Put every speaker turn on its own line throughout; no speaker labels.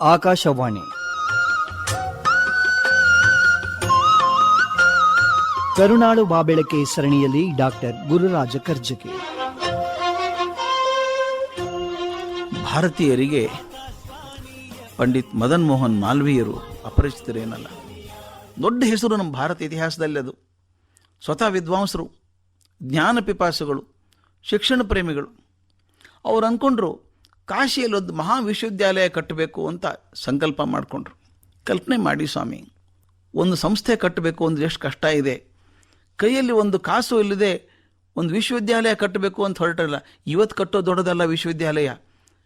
ಆಕಾಶವಾಣಿ. ಕರುನಾಡು ಬಾಬೆಳಕೆ ಸರಣಿಯಲ್ಲಿ ಡಾಕ್ಟರ್ ಗುರುರಾಜ ಕರ್ಜಗಿ
ಭಾರತೀಯರಿಗೆ ಪಂಡಿತ್ ಮದನ್ ಮೋಹನ್ ಮಾಲ್ವೀಯರು ಅಪರಿಚಿತರೇನಲ್ಲ. ದೊಡ್ಡ ಹೆಸರು ನಮ್ಮ ಭಾರತ ಇತಿಹಾಸದಲ್ಲಿ ಅದು. ಸ್ವತಃ ವಿದ್ವಾಂಸರು, ಜ್ಞಾನ ಪಿಪಾಸುಗಳು, ಶಿಕ್ಷಣ ಪ್ರೇಮಿಗಳು. ಅವ್ರು ಅಂದ್ಕೊಂಡ್ರು ಕಾಶಿಯಲ್ಲಿ ಒಂದು ಮಹಾವಿಶ್ವವಿದ್ಯಾಲಯ ಕಟ್ಟಬೇಕು ಅಂತ ಸಂಕಲ್ಪ ಮಾಡಿಕೊಂಡ್ರು. ಕಲ್ಪನೆ ಮಾಡಿ ಸ್ವಾಮಿ. ಒಂದು ಸಂಸ್ಥೆ ಕಟ್ಟಬೇಕು ಅಂದ್ರೆ ಎಷ್ಟು ಕಷ್ಟ ಇದೆ. ಕೈಯಲ್ಲಿ ಒಂದು ಕಾಸು ಇಲ್ಲದೆ ಒಂದು ವಿಶ್ವವಿದ್ಯಾಲಯ ಕಟ್ಟಬೇಕು ಅಂತ ಹೊರಟಲ್ಲ, ಇವತ್ತು ಕಟ್ಟೋದು ದೊಡ್ಡದಲ್ಲ ವಿಶ್ವವಿದ್ಯಾಲಯ.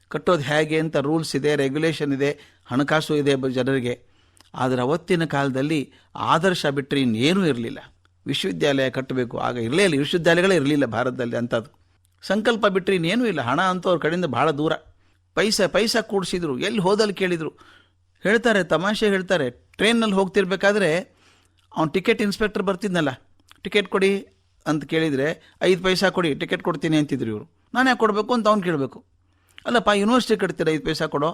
ಕಟ್ಟೋದು ಹೇಗೆ ಅಂತ ರೂಲ್ಸ್ ಇದೆ ರೆಗ್ಯುಲೇಷನ್ ಇದೆ, ಹಣಕಾಸು ಇದೆ ಜನರಿಗೆ. ಆದರೆ ಅವತ್ತಿನ ಕಾಲದಲ್ಲಿ ಆದರ್ಶ ಬಿಟ್ಟರೆ ಇನ್ನೇನೂ ಇರಲಿಲ್ಲ. ವಿಶ್ವವಿದ್ಯಾಲಯ ಕಟ್ಟಬೇಕು, ಆಗ ಇರಲೇ ಇಲ್ಲ. ವಿಶ್ವವಿದ್ಯಾಲಯಗಳೇ ಇರಲಿಲ್ಲ ಭಾರತದಲ್ಲಿ ಅಂಥದ್ದು. ಸಂಕಲ್ಪ ಬಿಟ್ಟರೆ ಇನ್ನೇನೂ ಇಲ್ಲ. ಹಣ ಅಂತೂ ಅವ್ರ ಕಡೆಯಿಂದ ಭಾಳ ದೂರ. ಪೈಸಾ, ಪೈಸ ಕೂಡಿಸಿದ್ರು. ಎಲ್ಲಿ ಹೋದಲ್ಲಿ ಕೇಳಿದರು. ಹೇಳ್ತಾರೆ, ತಮಾಷೆ ಹೇಳ್ತಾರೆ. ಟ್ರೈನಲ್ಲಿ ಹೋಗ್ತಿರ್ಬೇಕಾದ್ರೆ ಅವ್ನು ಟಿಕೆಟ್ ಇನ್ಸ್ಪೆಕ್ಟರ್ ಬರ್ತಿದ್ನಲ್ಲ. ಟಿಕೆಟ್ ಕೊಡಿ ಅಂತ ಕೇಳಿದರೆ, ಐದು ಪೈಸಾ ಕೊಡಿ, ಟಿಕೆಟ್ ಕೊಡ್ತೀನಿ ಅಂತಿದ್ರು ಇವರು. ನಾನು ಯಾಕೆ ಕೊಡಬೇಕು ಅಂತ ಅವ್ನು ಕೇಳಬೇಕು. ಅಲ್ಲಪ್ಪ, ಯೂನಿವರ್ಸಿಟಿ ಕಟ್ತೀರ, ಐದು ಪೈಸಾ ಕೊಡೋ?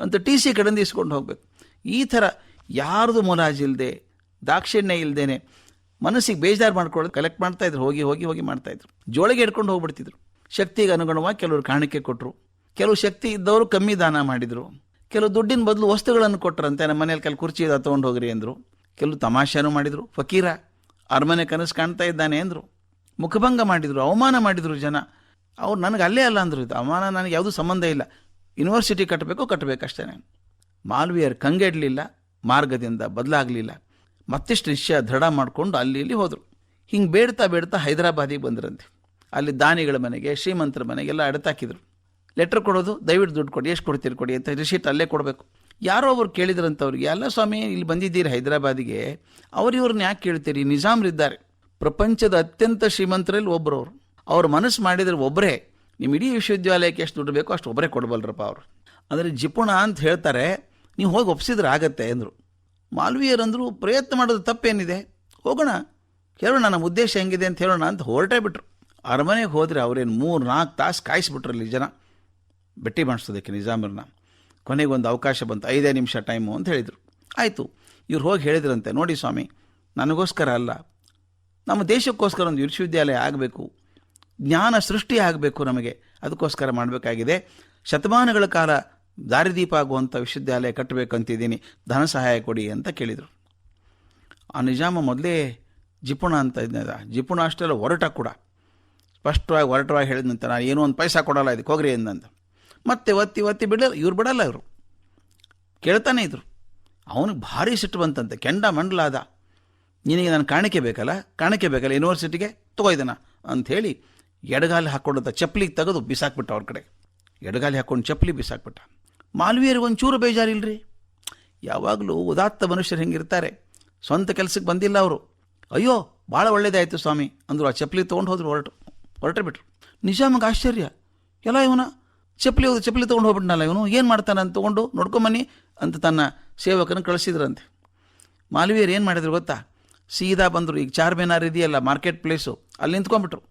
ಅಂತ ಟಿ ಸಿ ಕಡೆಯಿಂದ ಇಸ್ಕೊಂಡು ಹೋಗಬೇಕು. ಈ ಥರ ಯಾರ್ದು ಮುಲಾಜಿಲ್ಲದೆ ದಾಕ್ಷಿಣ್ಯ ಇಲ್ಲದೇನೆ ಮನಸ್ಸಿಗೆ ಬೇಜಾರು ಮಾಡ್ಕೊಳ್ಳೋದು ಕಲೆಕ್ಟ್ ಮಾಡ್ತಾಯಿದ್ರು ಹೋಗಿ ಹೋಗಿ ಹೋಗಿ ಮಾಡ್ತಾಯಿದ್ರು ಜೋಳಿಗೆ ಇಟ್ಕೊಂಡು ಹೋಗ್ಬಿಡ್ತಿದ್ರು. ಶಕ್ತಿಗೆ ಅನುಗುಣವಾಗಿ ಕೆಲವರು ಕಾಣಿಕೆ ಕೊಟ್ಟರು ಕೆಲವು ಶಕ್ತಿ ಇದ್ದವರು ಕಮ್ಮಿ ದಾನ ಮಾಡಿದರು. ಕೆಲವು ದುಡ್ಡಿನ ಬದಲು ವಸ್ತುಗಳನ್ನು ಕೊಟ್ಟರಂತೆ ನಮ್ಮ ಮನೇಲಿ ಕೆಲವು ಕುರ್ಚಿ ಇದ ತೊಗೊಂಡು ಹೋಗ್ರಿ ಅಂದರು. ಕೆಲವು ತಮಾಷೆನೂ ಮಾಡಿದರು. ಫಕೀರ, ಅರಮನೆ ಕನಸು ಕಾಣ್ತಾ ಇದ್ದಾನೆ ಅಂದರು. ಮುಖಭಂಗ ಮಾಡಿದರು, ಅವಮಾನ ಮಾಡಿದರು ಜನ. ಅವ್ರು ನನಗೆ ಅಲ್ಲೇ ಅಲ್ಲ ಅಂದರು, ಇದು ಅವಮಾನ ನನಗೆ ಯಾವುದೂ ಸಂಬಂಧ ಇಲ್ಲ. ಯೂನಿವರ್ಸಿಟಿ ಕಟ್ಟಬೇಕು ಕಟ್ಟಬೇಕಷ್ಟೇ ಮಾಲ್ವಿಯರ್ ಕಂಗೆಡಲಿಲ್ಲ, ಮಾರ್ಗದಿಂದ ಬದಲಾಗಲಿಲ್ಲ. ಮತ್ತಿಷ್ಟು ನಿಶ್ಚಯ ದೃಢ ಮಾಡಿಕೊಂಡು ಅಲ್ಲಿ ಇಲ್ಲಿ ಹೋದರು. ಹಿಂಗೆ ಬೇಡ್ತಾ ಬೇಡ್ತಾ ಹೈದರಾಬಾದಿಗೆ ಬಂದ್ರಂತೆ. ಅಲ್ಲಿ ದಾನಿಗಳ ಮನೆಗೆ, ಶ್ರೀಮಂತರ ಮನೆಗೆಲ್ಲ ಅಡತಾಕಿದ್ರು. ಲೆಟ್ರ್ ಕೊಡೋದು, ದಯವಿಟ್ಟು ದುಡ್ಡು ಕೊಡಿ, ಎಷ್ಟು ಕೊಡ್ತೀರಿ ಕೊಡಿ ಅಂತ ರಿಸೀಟ್ ಅಲ್ಲೇ ಕೊಡಬೇಕು. ಯಾರೋ ಅವ್ರು ಕೇಳಿದ್ರಂಥವ್ರಿಗೆ ಅಲ್ಲ ಸ್ವಾಮಿ, ಇಲ್ಲಿ ಬಂದಿದ್ದೀರಿ ಹೈದರಾಬಾದಿಗೆ, ಅವ್ರು ಇವ್ರನ್ನ ಯಾಕೆ ಕೇಳ್ತೀರಿ? ನಿಜಾಮ್ರಿದ್ದಾರೆ ಪ್ರಪಂಚದ ಅತ್ಯಂತ ಶ್ರೀಮಂತರಲ್ಲಿ ಒಬ್ಬರು ಅವರು ಅವ್ರ ಮನಸ್ಸು ಮಾಡಿದರೆ ಒಬ್ಬರೇ ನಿಮ್ಮ ಇಡೀ ವಿಶ್ವವಿದ್ಯಾಲಯಕ್ಕೆ ಎಷ್ಟು ದುಡ್ಡು ಬೇಕೋ ಅಷ್ಟು ಒಬ್ಬರೇ ಕೊಡಬಲ್ರಪ್ಪ ಅವರು. ಅಂದರೆ ಜಿಪುಣ ಅಂತ ಹೇಳ್ತಾರೆ, ನೀವು ಹೋಗಿ ಒಪ್ಸಿದ್ರೆ ಆಗತ್ತೆ ಅಂದರು. ಮಾಲ್ವೀಯರಂದರು, ಪ್ರಯತ್ನ ಮಾಡೋದು ತಪ್ಪೇನಿದೆ. ಹೋಗೋಣ. ಹೇಳೋಣ ನಮ್ಮ ಉದ್ದೇಶ ಹೆಂಗಿದೆ ಅಂತ ಹೇಳೋಣ ಅಂತ ಹೊರಟೇ ಬಿಟ್ರು. ಅರಮನೆಗೆ ಹೋದರೆ ಅವ್ರೇನು ಮೂರು ನಾಲ್ಕು ತಾಸು ಕಾಯಿಸ್ಬಿಟ್ರಲ್ಲಿ ಜನ. ಭೇಟಿ ಮಾಡಿಸೋದಕ್ಕೆ ನಿಜಾಮರನ್ನ ಕೊನೆಗೊಂದು ಅವಕಾಶ ಬಂತು. ಐದೇ ನಿಮಿಷ ಟೈಮು ಅಂತ ಹೇಳಿದರು. ಆಯಿತು, ಇವ್ರು ಹೋಗಿ ಹೇಳಿದ್ರಂತೆ, ನೋಡಿ ಸ್ವಾಮಿ, ನನಗೋಸ್ಕರ ಅಲ್ಲ. ನಮ್ಮ ದೇಶಕ್ಕೋಸ್ಕರ ಒಂದು ವಿಶ್ವವಿದ್ಯಾಲಯ ಆಗಬೇಕು. ಜ್ಞಾನ ಸೃಷ್ಟಿ ಆಗಬೇಕು ನಮಗೆ. ಅದಕ್ಕೋಸ್ಕರ ಮಾಡಬೇಕಾಗಿದೆ. ಶತಮಾನಗಳ ಕಾಲ ದಾರಿದೀಪ ಆಗುವಂಥ ವಿಶ್ವವಿದ್ಯಾಲಯ ಕಟ್ಟಬೇಕಂತಿದ್ದೀನಿ. ಧನ ಸಹಾಯ ಕೊಡಿ ಅಂತ ಕೇಳಿದರು. ಆ ನಿಜಾಮ ಮೊದಲೇ ಜಿಪುಣ ಅಂತ ಇದ್ದ ಜಿಪುಣ ಅಷ್ಟೆಲ್ಲ ಹೊರಟ ಕೂಡ. ಸ್ಪಷ್ಟವಾಗಿ ಹೊರಟವಾಗಿ ಹೇಳಿದಂತೆ ನಾನು ಏನೋ ಒಂದು ಪೈಸಾ ಕೊಡಲ್ಲ, ಇದಕ್ಕೆ ಹೋಗ್ರಿ ಎಂದಂತ ಮತ್ತೆ ಒತ್ತಿ ಒತ್ತಿ ಬಿಡಲ್ಲ, ಇವ್ರು ಬಿಡಲ್ಲ ಇವರು. ಕೇಳ್ತಾನೆ ಇದ್ರು. ಅವನಿಗೆ ಭಾರಿ ಸಿಟ್ಟು ಬಂತಂತೆ, ಕೆಂಡ ಮಂಡಲ ಆದ ನಿನಗೆ ನಾನು ಕಾಣಿಕೆ ಬೇಕಲ್ಲ ಕಾಣಿಕೆ ಬೇಕಲ್ಲ ಯೂನಿವರ್ಸಿಟಿಗೆ ತಗೋಯ್ದನ ಅಂಥೇಳಿ ಎಡಗಾಲಿ ಹಾಕ್ಕೊಂಡಂಥ ಚಪ್ಪಲಿಗೆ ತೆಗೆದು ಬಿಸಾಕ್ಬಿಟ್ಟ ಅವ್ರ ಕಡೆ. ಎಡಗಾಲಿ ಹಾಕ್ಕೊಂಡು ಚಪ್ಪಲಿ ಬಿಸಾಕ್ಬಿಟ್ಟ. ಮಾಲ್ವೀಯರಿಗೆ ಒಂಚೂರು ಬೇಜಾರಿಲ್ರಿ. ಯಾವಾಗಲೂ ಉದಾತ್ತ ಮನುಷ್ಯರು ಹೆಂಗಿರ್ತಾರೆ. ಸ್ವಂತ ಕೆಲಸಕ್ಕೆ ಬಂದಿಲ್ಲ ಅವರು. ಅಯ್ಯೋ, ಭಾಳ ಒಳ್ಳೇದಾಯಿತು ಸ್ವಾಮಿ ಅಂದರು. ಆ ಚಪ್ಪಲಿ ತೊಗೊಂಡು ಹೋದ್ರು ಹೊರಟು, ಹೊರಟೆ ಬಿಟ್ರು. ನಿಜಾಮಗೆ ಆಶ್ಚರ್ಯ. ಎಲ್ಲ ಇವನ ಚಪ್ಪಲಿ ಹೋದ ಚಪ್ಪಲಿ ತೊಗೊಂಡು ಹೋಗ್ಬಿಟ್ನಲ್ಲ ಇವನು? ಏನು ಮಾಡ್ತಾನೆ ಅಂತ ತೊಗೊಂಡು, ನೋಡ್ಕೊಂಬನ್ನಿ ಅಂತ ತನ್ನ ಸೇವಕನ ಕಳಿಸಿದ್ರಂತೆ. ಮಾಲವೀಯರು ಏನು ಮಾಡಿದ್ರು ಗೊತ್ತಾ? ಸೀದಾ ಬಂದರು. ಈಗ ಚಾರ್ ಮಿನಾರ್ ಇದೆಯಲ್ಲ, ಮಾರ್ಕೆಟ್ ಪ್ಲೇಸು. ಅಲ್ಲಿ ನಿಂತ್ಕೊಂಡ್ಬಿಟ್ರು.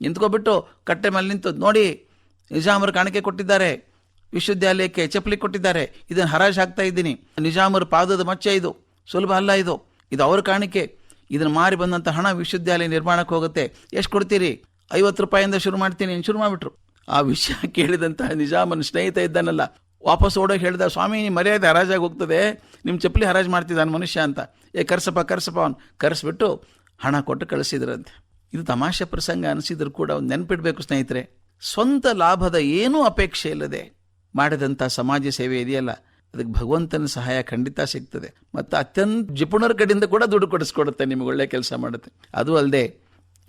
ನಿಂತ್ಕೊಬಿಟ್ಟು ಕಟ್ಟೆ ಮೇಲೆ ನಿಂತು, ನೋಡಿ, ನಿಜಾಮರು ಕಾಣಿಕೆ ಕೊಟ್ಟಿದ್ದಾರೆ. ವಿಶ್ವವಿದ್ಯಾಲಯಕ್ಕೆ ಚಪ್ಪಲಿ ಕೊಟ್ಟಿದ್ದಾರೆ. ಇದನ್ನು ಹರಾಜು ಹಾಕ್ತಾ ಇದ್ದೀನಿ. ನಿಜಾಮರು ಪಾದದ ಮಚ್ಚೆ ಇದು. ಸುಲಭ ಅಲ್ಲ ಇದು. ಇದು ಅವ್ರ ಕಾಣಿಕೆ. ಇದನ್ನು ಮಾರಿ ಬಂದಂಥ ಹಣ ವಿಶ್ವವಿದ್ಯಾಲಯ ನಿರ್ಮಾಣಕ್ಕೆ ಹೋಗುತ್ತೆ. ಎಷ್ಟು ಕೊಡ್ತೀರಿ? ಐವತ್ತು ರೂಪಾಯಿಂದ ಶುರು ಮಾಡ್ತೀನಿ. ಶುರು ಮಾಡಿಬಿಟ್ರು. ಆ ವಿಷಯ ಕೇಳಿದಂತಹ ನಿಜಾಮನ ಸ್ನೇಹಿತ ಇದ್ದಾನಲ್ಲ. ವಾಪಸ್ ಓಡೋಗಿ ಹೇಳಿದ, ಸ್ವಾಮಿ ನೀ ಮರ್ಯಾದೆ ಹರಾಜಾಗಿ ಹೋಗ್ತದೆ. ನಿಮ್ಮ ಚಪ್ಪಲಿ ಹರಾಜು ಮಾಡ್ತಿದ್ದಾನೆ ಮನುಷ್ಯ ಅಂತ. ಏ, ಕರ್ಸಪ್ಪ ಕರ್ಸಪ್ಪ ಅವನು. ಕರೆಸ್ಬಿಟ್ಟು ಹಣ ಕೊಟ್ಟು ಕಳಿಸಿದ್ರಂತೆ. ಇದು ತಮಾಷೆ ಪ್ರಸಂಗ ಅನಿಸಿದ್ರು ಕೂಡ ಅವ್ನು ನೆನಪಿಡಬೇಕು ಸ್ನೇಹಿತರೆ. ಸ್ವಂತ ಲಾಭದ ಏನೂ ಅಪೇಕ್ಷೆ ಇಲ್ಲದೆ ಮಾಡಿದಂಥ ಸಮಾಜ ಸೇವೆ ಇದೆಯಲ್ಲ. ಅದಕ್ಕೆ ಭಗವಂತನ ಸಹಾಯ ಖಂಡಿತ ಸಿಗ್ತದೆ. ಮತ್ತು ಅತ್ಯಂತ ಜಿಪುಣರ ಕಡೆಯಿಂದ ಕೂಡ ದುಡ್ಡು ಕೊಡಿಸ್ಕೊಡುತ್ತೆ ನಿಮಗೆ ಒಳ್ಳೆ ಕೆಲಸ ಮಾಡುತ್ತೆ. ಅದು ಅಲ್ಲದೆ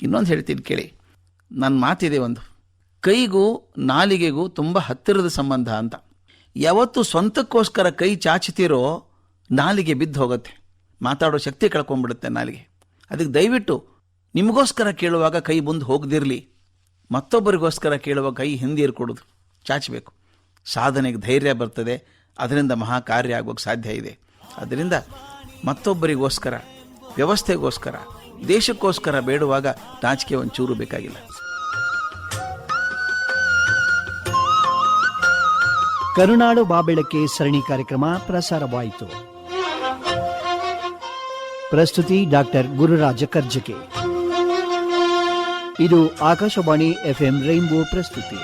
ಇನ್ನೊಂದು ಹೇಳ್ತೀನಿ ಕೇಳಿ. ನನ್ನ ಮಾತಿದೆ ಒಂದು. ಕೈಗೂ ನಾಲಿಗೆಗೂ ತುಂಬ ಹತ್ತಿರದ ಸಂಬಂಧ ಅಂತ. ಯಾವತ್ತು ಸ್ವಂತಕ್ಕೋಸ್ಕರ ಕೈ ಚಾಚುತ್ತೀರೋ ನಾಲಿಗೆ ಬಿದ್ದು ಹೋಗುತ್ತೆ. ಮಾತಾಡೋ ಶಕ್ತಿ ಕಳ್ಕೊಂಡ್ಬಿಡುತ್ತೆ ನಾಲಿಗೆ. ಅದಕ್ಕೆ ದಯವಿಟ್ಟು ನಿಮಗೋಸ್ಕರ ಕೇಳುವಾಗ ಕೈ ಮುಂದೆ ಹೋಗದಿರಲಿ. ಮತ್ತೊಬ್ಬರಿಗೋಸ್ಕರ ಕೇಳುವ ಕೈ ಹಿಂದಿರು ಕೊಡೋದು ಚಾಚಬೇಕು. ಸಾಧನೆಗೆ ಧೈರ್ಯ ಬರ್ತದೆ. ಅದರಿಂದ ಮಹಾ ಕಾರ್ಯ ಆಗೋಕ್ಕೆ ಸಾಧ್ಯ ಇದೆ. ಅದರಿಂದ ಮತ್ತೊಬ್ಬರಿಗೋಸ್ಕರ, ವ್ಯವಸ್ಥೆಗೋಸ್ಕರ, ದೇಶಕ್ಕೋಸ್ಕರ ಬೇಡುವಾಗ ನಾಚಿಕೆ ಒಂಚೂರು ಬೇಕಾಗಿಲ್ಲ.
ಕರುನಾಡು ಬಾಬೆಳಕೆ ಸರಣಿ ಕಾರ್ಯಕ್ರಮ ಪ್ರಸಾರವಾಯಿತು. ಪ್ರಸ್ತುತಿ ಡಾಕ್ಟರ್ ಗುರುರಾಜ ಕರ್ಜಕೆ. ಇದು ಆಕಾಶವಾಣಿ ಎಫ್ಎಂ ರೈನ್ಬೋ ಪ್ರಸ್ತುತಿ.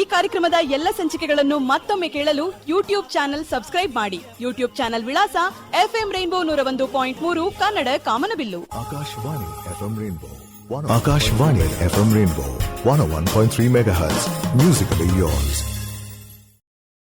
ಈ ಕಾರ್ಯಕ್ರಮದ ಎಲ್ಲ ಸಂಚಿಕೆಗಳನ್ನು ಮತ್ತೊಮ್ಮೆ ಕೇಳಲು ಯೂಟ್ಯೂಬ್ ಚಾನೆಲ್ ಸಬ್ಸ್ಕ್ರೈಬ್ ಮಾಡಿ. ಯೂಟ್ಯೂಬ್ ಚಾನೆಲ್ ವಿಳಾಸ ಎಫ್ಎಂ ರೈನ್ಬೋ ನೂರ ಒಂದು ಪಾಯಿಂಟ್ ಮೂರು ಕನ್ನಡ ಕಾಮನಬಿಲ್ಲು.
Akashvani FM Rainbow. Akashvani FM Rainbow. 101.3 MHz. Musically yours.